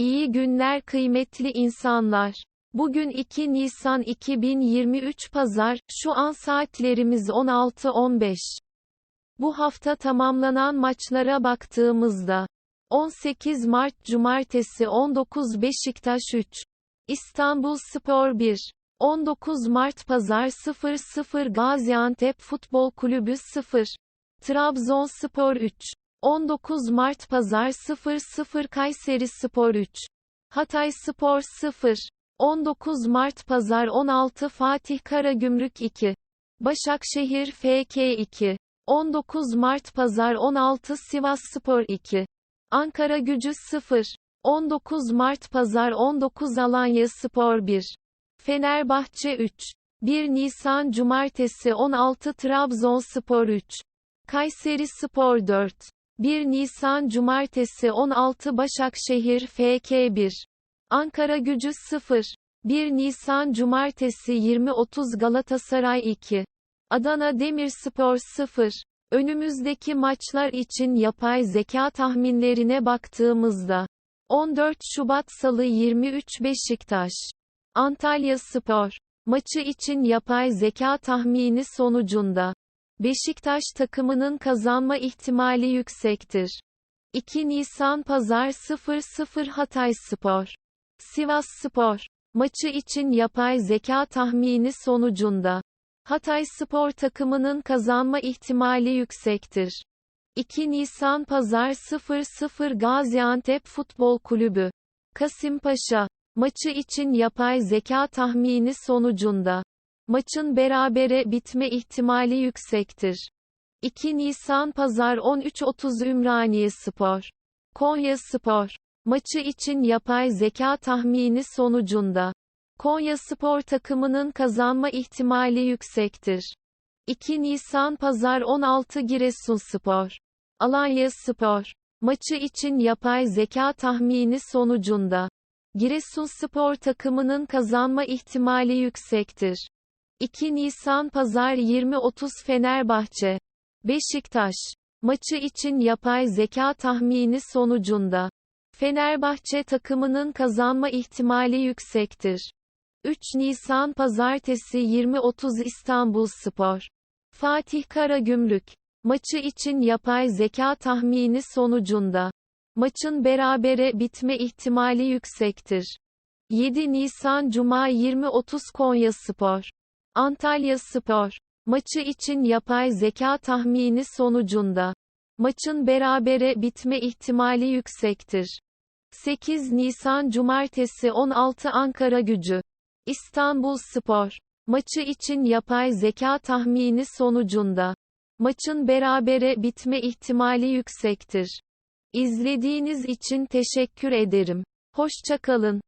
İyi günler kıymetli insanlar. Bugün 2 Nisan 2023 Pazar, şu an saatlerimiz 16.15. Bu hafta tamamlanan maçlara baktığımızda, 18 Mart Cumartesi 19 Beşiktaş 3, İstanbul Spor 1, 19 Mart Pazar 0-0 Gaziantep Futbol Kulübü 0, Trabzonspor 3, 19 Mart Pazar 0-0 Kayseri Spor 3, Hatay Spor 0, 19 Mart Pazar 16 Fatih Karagümrük 2, Başakşehir FK 2, 19 Mart Pazar 16 Sivas Spor 2, Ankara Gücü 0, 19 Mart Pazar 19 Alanya Spor 1, Fenerbahçe 3, 1 Nisan Cumartesi 16 Trabzonspor 3, Kayseri Spor 4, 1 Nisan Cumartesi 16 Başakşehir FK 1, Ankara Gücü 0, 1 Nisan Cumartesi 20.30 Galatasaray 2, Adana Demirspor 0, Önümüzdeki maçlar için yapay zeka tahminlerine baktığımızda, 14 Şubat Salı 23 Beşiktaş, Antalya Spor, maçı için yapay zeka tahmini sonucunda, Beşiktaş takımının kazanma ihtimali yüksektir. 2 Nisan Pazar 0-0 Hatay Spor, Sivas Spor, maçı için yapay zeka tahmini sonucunda, Hatay Spor takımının kazanma ihtimali yüksektir. 2 Nisan Pazar 0-0 Gaziantep Futbol Kulübü. Kasımpaşa. Maçı için yapay zeka tahmini sonucunda. Maçın berabere bitme ihtimali yüksektir. 2 Nisan Pazar 13.30 Ümraniye Spor. Konya Spor. Maçı için yapay zeka tahmini sonucunda. Konya Spor takımının kazanma ihtimali yüksektir. 2 Nisan Pazar 16 Giresunspor. Alanya Spor. Maçı için yapay zeka tahmini sonucunda. Giresunspor takımının kazanma ihtimali yüksektir. 2 Nisan Pazar 20.30 Fenerbahçe. Beşiktaş. Maçı için yapay zeka tahmini sonucunda. Fenerbahçe takımının kazanma ihtimali yüksektir. 3 Nisan Pazartesi 20.30 İstanbul Spor. Fatih Karagümrük. Maçı için yapay zeka tahmini sonucunda. Maçın berabere bitme ihtimali yüksektir. 7 Nisan Cuma 20.30 Konya Spor. Antalya Spor. Maçı için yapay zeka tahmini sonucunda. Maçın berabere bitme ihtimali yüksektir. 8 Nisan Cumartesi 16 Ankara Gücü. İstanbul Spor. Maçı için yapay zeka tahmini sonucunda. Maçın berabere bitme ihtimali yüksektir. İzlediğiniz için teşekkür ederim. Hoşçakalın.